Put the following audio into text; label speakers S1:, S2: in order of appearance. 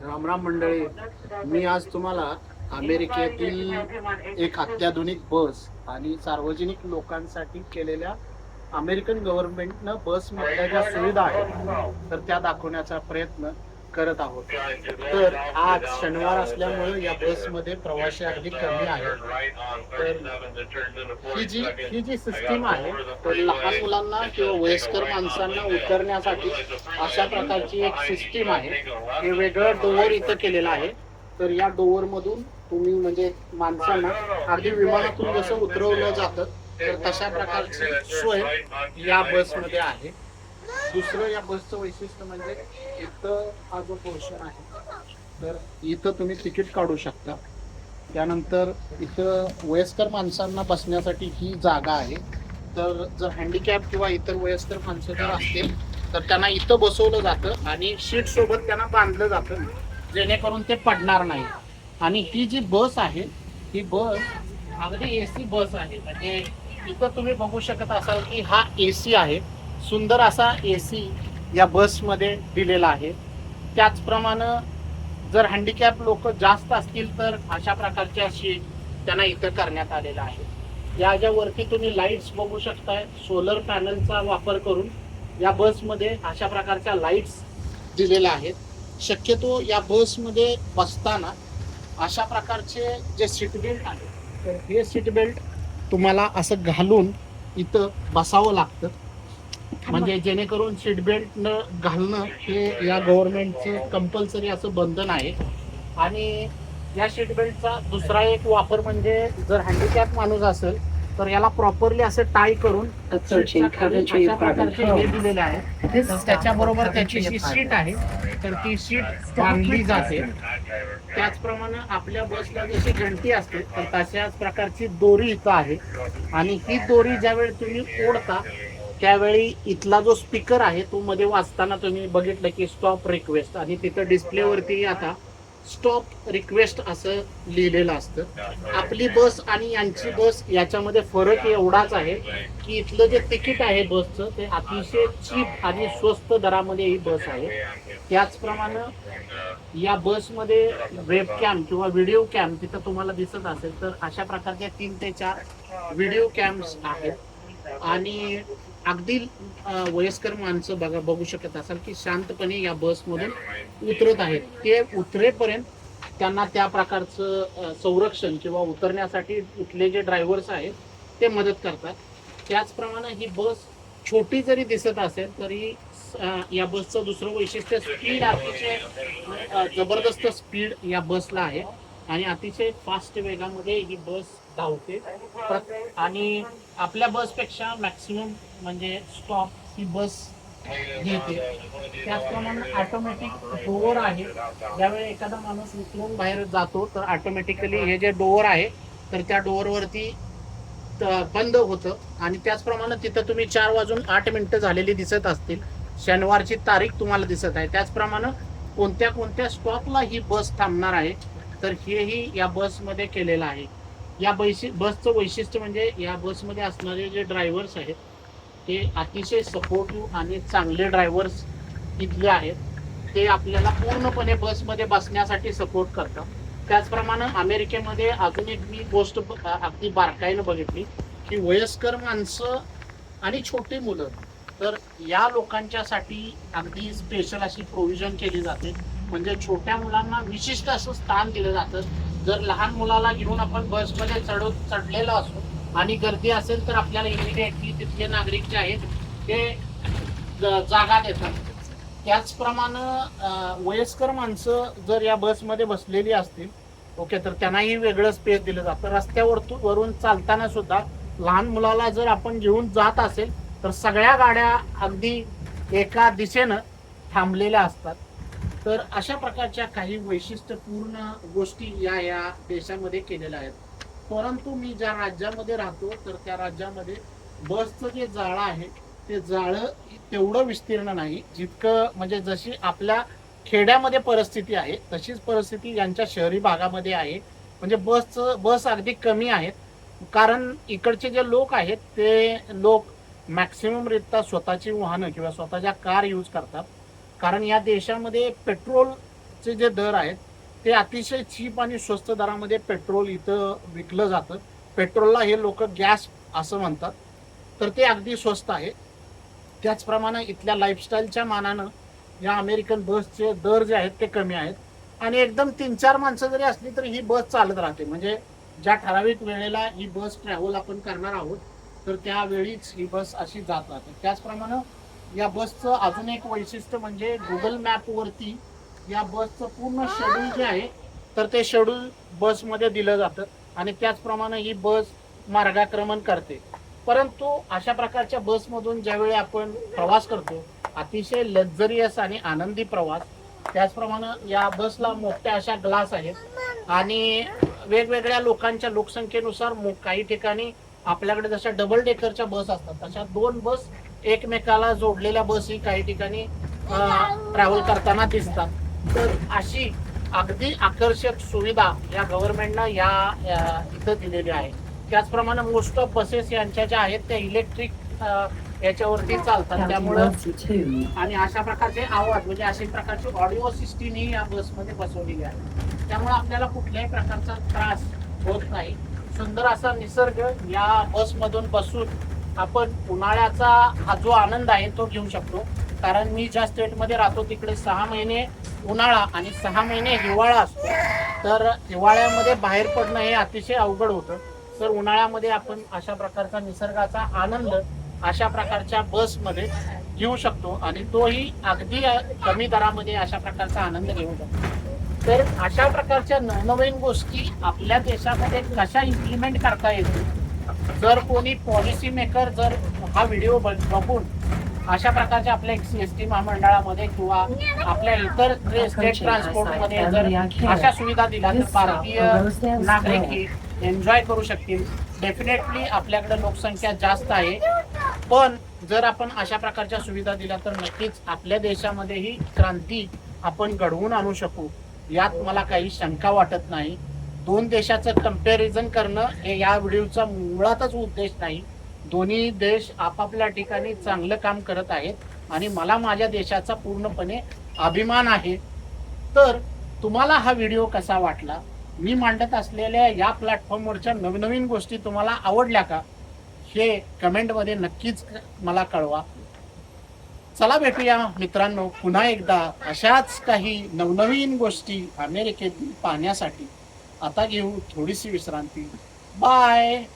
S1: रामराम मंडळी मी आज तुम्हाला अमेरिकेतील एक अत्याधुनिक बस आणि सार्वजनिक लोकांसाठी केलेल्या अमेरिकन गव्हर्नमेंटनं बस मधल्या ज्या सुविधा आहेत. तर त्या दाखवण्याचा प्रयत्न करत आहोत. तर आज शनिवार असल्यामुळे या बसमध्ये प्रवासी अगदी कमी आहेत. तर ही जी ही जी सिस्टीम आहे तर लहान मुलांना किंवा वयस्कर माणसांना उतरण्यासाठी अशा प्रकारची एक सिस्टीम आहे. हे वेगळं डोअर इथं केलेलं आहे. तर या डोअर मधून तुम्ही म्हणजे माणसांना अगदी विमानातून जसं उतरवलं जातं तर तशा प्रकारची सोय या बसमध्ये आहे. दुसरं या बसचं वैशिष्ट्य म्हणजे इथं हा जो पोर्शन आहे तर इथं तुम्ही तिकीट काढू शकता. त्यानंतर इथं वयस्कर माणसांना बसण्यासाठी ही जागा आहे. तर जर हँडिकॅप किंवा इतर वयस्कर माणसं जर असतील तर त्यांना इथं बसवलं जातं आणि शीट सोबत त्यांना बांधलं जातं जेणेकरून ते पडणार नाही. आणि ही जी बस आहे ही बस अगदी एसी बस आहे. म्हणजे इथं तुम्ही बघू शकत असाल की हा एसी आहे. सुंदर असा एसी या बसमध्ये दिलेला आहे. त्याचप्रमाणे जर हँडिकॅप लोक जास्त असतील तर अशा प्रकारच्या शीट त्यांना इथं करण्यात आलेला आहे. या ज्या वरती तुम्ही लाईट्स बघू शकताय सोलर पॅनलचा वापर करून या बसमध्ये अशा प्रकारच्या लाईट्स दिलेल्या आहेत. शक्यतो या बसमध्ये बसताना अशा प्रकारचे जे सीट बेल्ट आहे तर हे सीट बेल्ट तुम्हाला असं घालून इथं बसावं लागतं. म्हणजे जेणेकरून सीट बेल्ट न घालणं हे या गव्हर्नमेंटचं कंपल्सरी असं बंधन आहे. आणि या सीट बेल्टचा दुसरा एक वापर म्हणजे जर हँडिकॅप माणूस असेल तर याला प्रॉपरली असं टाय करून दिलेले आहे. त्याच्याबरोबर त्याची जी सीट. आहे तर ती सीट बांधली जाते. त्याचप्रमाणे आपल्या बसला जशी घंटी असते तर तशाच प्रकारची दोरी इथं आहे. आणि ही दोरी ज्यावेळी तुम्ही ओढता त्यावेळी इथला जो स्पीकर आहे तो मध्ये वाचताना तुम्ही बघितलं की स्टॉप रिक्वेस्ट आणि तिथं डिस्प्लेवरती आता स्टॉप रिक्वेस्ट असं लिहिलेलं असतं. आपली बस आणि यांची बस याच्यामध्ये फरक एवढाच आहे की इथलं जे तिकीट आहे बसचं ते अतिशय चीप आणि स्वस्त दरामध्ये ही बस आहे. त्याचप्रमाणे या बसमध्ये वेब कॅम्प किंवा व्हिडिओ कॅम्प तिथं तुम्हाला दिसत असेल तर अशा प्रकारच्या तीन ते चार व्हिडिओ कॅम्प्स आहेत. आणि अगदी वयस्कर माणसं बघा बघू शकत असाल की शांतपणे या बसमधून उतरत आहेत. ते उतरेपर्यंत त्यांना त्या प्रकारचं संरक्षण किंवा उतरण्यासाठी इथले जे ड्रायव्हर्स आहेत ते मदत करतात. त्याचप्रमाणे ही बस छोटी जरी दिसत असेल तरी या बसचं दुसरं वैशिष्ट्य स्पीड अतिशय जबरदस्त स्पीड या बसला आहे. आणि अतिशय फास्ट वेगामध्ये ही बस धावते. आणि आपल्या बसपेक्षा मॅक्सिमम म्हणजे स्टॉप ही बस घेते. त्याचप्रमाणे ऑटोमॅटिक डोअर आहे. ज्यावेळी एखादा माणूस उतरून बाहेर जातो तर ऑटोमॅटिकली हे जे डोअर आहे तर त्या डोअरवरती बंद होतं. आणि त्याचप्रमाणे तिथं तुम्ही चार वाजून आठ मिनटं झालेली दिसत असतील. शनिवारची तारीख तुम्हाला दिसत आहे. त्याचप्रमाणे कोणत्या कोणत्या स्टॉपला ही बस थांबणार आहे तर हेही या बसमध्ये केलेलं आहे. या बैशी बसचं वैशिष्ट्य म्हणजे या बसमध्ये असणारे जे ड्रायव्हर्स आहेत ते अतिशय सपोर्टिव्ह आणि चांगले ड्रायव्हर्स इथले आहेत. ते आपल्याला पूर्णपणे बसमध्ये बसण्यासाठी सपोर्ट करतात. त्याचप्रमाणे अमेरिकेमध्ये अजून एक मी गोष्ट अगदी बारकाईनं बघितली की वयस्कर माणसं आणि छोटी मुलं तर या लोकांच्यासाठी अगदी स्पेशल अशी प्रोव्हिजन केली जाते. म्हणजे छोट्या मुलांना विशिष्ट असं स्थान दिलं जातं. जर लहान मुलाला घेऊन आपण बसमध्ये चढ चढलेलो असो आणि गर्दी असेल तर आपल्याला इमिडिएटली तिथले नागरिक जे आहेत ते जागा देतात. त्याचप्रमाणे वयस्कर माणसं जर या बसमध्ये बसलेली असतील ओके तर त्यांनाही वेगळं स्पेस दिलं जातं. रस्त्यावर वरून चालताना सुद्धा लहान मुलाला जर आपण घेऊन जात असेल तर सगळ्या गाड्या अगदी एका दिशेनं थांबलेल्या असतात. तर अशा प्रकारच्या काही वैशिष्ट्यपूर्ण गोष्टी या या देशामध्ये केलेल्या आहेत. परंतु मी ज्या राज्यामध्ये राहतो तर त्या राज्यामध्ये बसचं जे जाळं आहे ते जाळं तेवढं विस्तीर्ण नाही. जितकं म्हणजे जशी आपल्या खेड्यामध्ये परिस्थिती आहे तशीच परिस्थिती यांच्या शहरी भागामध्ये आहे. म्हणजे बसचं बस अगदी कमी आहेत. कारण इकडचे जे लोक आहेत ते लोक मॅक्सिमम रित्या स्वतःची वाहनं किंवा स्वतःच्या कार यूज करतात. कारण या देशामध्ये पेट्रोल जे दर आहेत ते अतिशय चीप आणि स्वस्त दरामध्ये पेट्रोल इथं विकलं जातं. पेट्रोलला हे लोक गॅस असं म्हणतात. तर ते अगदी स्वस्त आहे. त्याचप्रमाणे इथल्या लाईफस्टाईलच्या मानानं या अमेरिकन बसचे दर जे आहेत ते कमी आहेत. आणि एकदम तीन चार माणसं जरी असली तरी ही बस चालत राहते. म्हणजे ज्या ठराविक वेळेला ही बस ट्रॅव्हल आपण करणार आहोत तर त्यावेळीच ही बस अशी जात राहते. त्याचप्रमाणे या बसचं अजून एक वैशिष्ट्य म्हणजे गुगल मॅपवरती या बसचं पूर्ण शेड्यूल जे आहे तर ते शेड्यूल बसमध्ये दिलं जातं आणि त्याचप्रमाणे ही बस मार्गाक्रमण करते. परंतु अशा प्रकारच्या बसमधून ज्यावेळी आपण प्रवास करतो अतिशय लक्झरियस आणि आनंदी प्रवास. त्याचप्रमाणे या बसला मोठ्या अशा ग्लास आहेत आणि वेगवेगळ्या लोकांच्या लोकसंख्येनुसार मो- काही ठिकाणी आपल्याकडे जशा डबल डेकरच्या बस असतात तशा दोन बस एकमेकाला जोडलेल्या बसही काही ठिकाणी ट्रॅव्हल करताना दिसतात. तर अशी अगदी आकर्षक सुविधा या गव्हर्नमेंटनं या या इथं दिलेली आहे त्याचप्रमाणे मोस्ट ऑफ बसेस यांच्या ज्या आहेत त्या इलेक्ट्रिक याच्यावरती चालतात. त्यामुळं आणि अशा प्रकारचे आवाज म्हणजे अशा प्रकारची ऑडिओ सिस्टीम ही या बसमध्ये बसवलेली आहे. त्यामुळे आपल्याला कुठल्याही प्रकारचा त्रास होत नाही. सुंदर असा निसर्ग या बसमधून बसून आपण उन्हाळ्याचा हा जो आनंद आहे तो घेऊ शकतो. कारण मी ज्या स्टेटमध्ये राहतो तिकडे सहा महिने उन्हाळा आणि सहा महिने हिवाळा असतो. तर हिवाळ्यामध्ये बाहेर पडणं हे अतिशय अवघड होतं. तर उन्हाळ्यामध्ये आपण अशा प्रकारचा निसर्गाचा आनंद अशा प्रकारच्या बसमध्ये घेऊ शकतो आणि तोही अगदी कमी दरामध्ये अशा प्रकारचा आनंद घेऊ शकतो. तर अशा प्रकारच्या नवनवीन गोष्टी आपल्या देशामध्ये कशा इम्प्लिमेंट करता येतील जर कोणी पॉलिसी मेकर जर हा व्हिडिओ बघून अशा प्रकारच्या आपल्या सी एस टी महामंडळामध्ये किंवा आपल्या इतर स्टेट ट्रान्सपोर्टमध्ये जर अशा सुविधा दिल्या तर भारतीय नागरिक ही एन्जॉय करू शकतील. डेफिनेटली आपल्याकडे लोकसंख्या जास्त आहे. पण जर आपण अशा प्रकारच्या सुविधा दिल्या तर नक्कीच आपल्या देशामध्येही क्रांती आपण घडवून आणू शकू. यात मला काही शंका वाटत नाही. दोन देशाचं कंपॅरिझन करणं हे या व्हिडिओचा मुळातच उद्देश नाही. दोन्ही देश आपापल्या ठिकाणी चांगलं काम करत आहेत आणि मला माझ्या देशाचा पूर्णपणे अभिमान आहे. तर तुम्हाला हा व्हिडिओ कसा वाटला? मी मांडत असलेल्या या प्लॅटफॉर्मवरच्या नवनवीन गोष्टी तुम्हाला आवडल्या का? हे कमेंटमध्ये नक्कीच मला कळवा. चला भेटूया मित्रांनो पुन्हा एकदा अशाच काही नवनवीन गोष्टी अमेरिकेत पाहण्यासाठी. आता घेऊ थोडीशी विश्रांती. बाय!